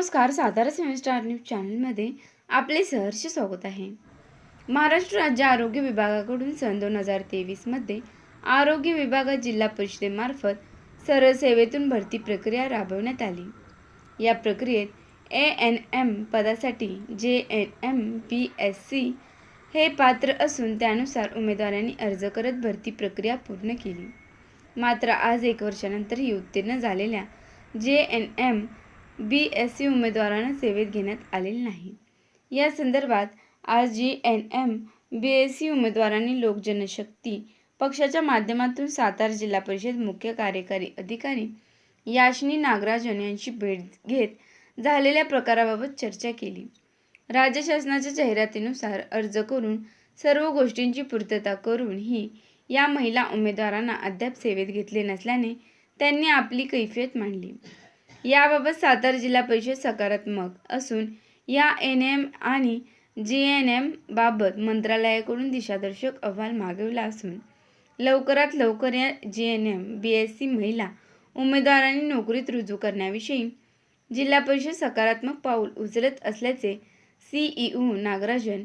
नमस्कार सातारा सेवन star news चॅनलमध्ये आपले सहर्ष स्वागत आहे. महाराष्ट्र राज्य आरोग्य विभागाकडून सन दोन हजार तेवीसमध्ये आरोग्य विभागात जिल्हा परिषदेमार्फत सरळ सेवेतून भरती प्रक्रिया राबवण्यात आली. या प्रक्रियेत ए एन एम पदासाठी जे N M P S C हे पात्र असून त्यानुसार उमेदवारांनी अर्ज करत भरती प्रक्रिया पूर्ण केली. मात्र आज एक वर्षानंतरही उत्तीर्ण झालेल्या जे N M B S C उमेदवारांना सेवेत घेण्यात आलेले नाही या संदर्भात आज G N M B S C उमेदवारांनी लोकजनशक्ती पक्षाच्या माध्यमातून सातारा जिल्हा परिषद मुख्य कार्यकारी अधिकारी याशिनी नागराजन यांची भेट घेत झालेल्या प्रकाराबाबत चर्चा केली. राज्य शासनाच्या जाहिरातीनुसार अर्ज करून सर्व गोष्टींची पूर्तता करून ही या महिला उमेदवारांना अद्याप सेवेत घेतले नसल्याने त्यांनी आपली कैफियत मांडली. याबाबत सातारा जिल्हा परिषद सकारात्मक असून या एन एम आणि जी एन एम बाबत मंत्रालयाकडून दिशादर्शक अहवाल मागवला असून लवकरात लवकर या G N M B S C महिला उमेदवारांनी नोकरीत रुजू करण्याविषयी जिल्हा परिषद सकारात्मक पाऊल उचलत असल्याचे सीईओ नागराजन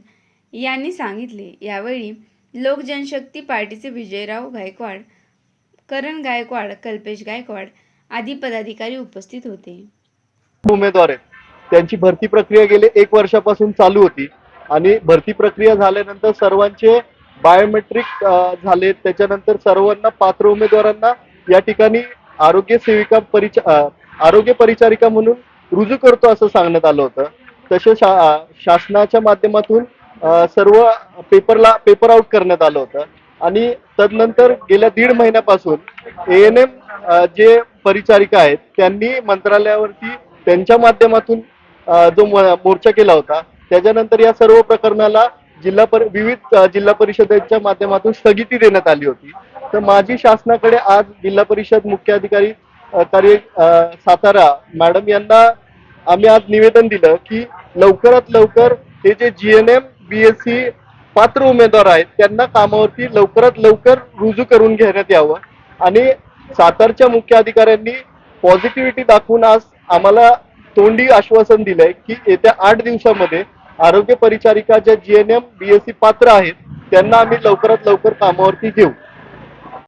यांनी सांगितले. यावेळी लोकजनशक्ती पार्टीचे विजयराव गायकवाड करण गायकवाड कल्पेश गायकवाड आदी पदाधिकारी उपस्थित होते. उमेदवार आहेत. त्यांची भरती प्रक्रिया गेले एक वर्षापासून चालू होती. आणि भरती प्रक्रिया झाल्यानंतर सर्वांचे बायोमेट्रिक झाले. त्याच्यानंतर सर्वांना पात्र उमेदवारांना या ठिकाणी आरोग्य सेविका परिचा आरोग्य परिचारिका म्हणून रुजू करतो असं सांगण्यात आलं होतं. तसे शा शासनाच्या माध्यमातून सर्व पेपरला पेपर आउट करण्यात आलं होतं. आणि तदनंतर गेल्या दीड महिन्यापासून ए एन एम जे परिचारिका आहेत त्यांनी मंत्रालयावरती त्यांच्या माध्यमातून जो मोर्चा केला होता त्याच्यानंतर या सर्व प्रकरणाला जिल्हा पर विविध जिल्हा परिषदेच्या माध्यमातून स्थगिती देण्यात आली होती. तर माझी शासनाकडे आज जिल्हा परिषद मुख्य अधिकारी कार्य सातारा मॅडम यांना आम्ही आज निवेदन दिलं की लवकरात लवकर हे जे G N M B S C पात्र उमेदवार आहेत त्यांना कामावरती लवकरात लवकर रुजू करून घेण्यात यावं. आणि सातारच्या मुख्य अधिकाऱ्यांनी पॉझिटिव्हिटी दाखवून आज आम्हाला तोंडी आश्वासन दिलंय की येत्या आठ दिवसामध्ये आरोग्य परिचारिका ज्या GNM N M B S C पात्र आहेत त्यांना आम्ही लवकरात लवकर कामावरती घेऊ.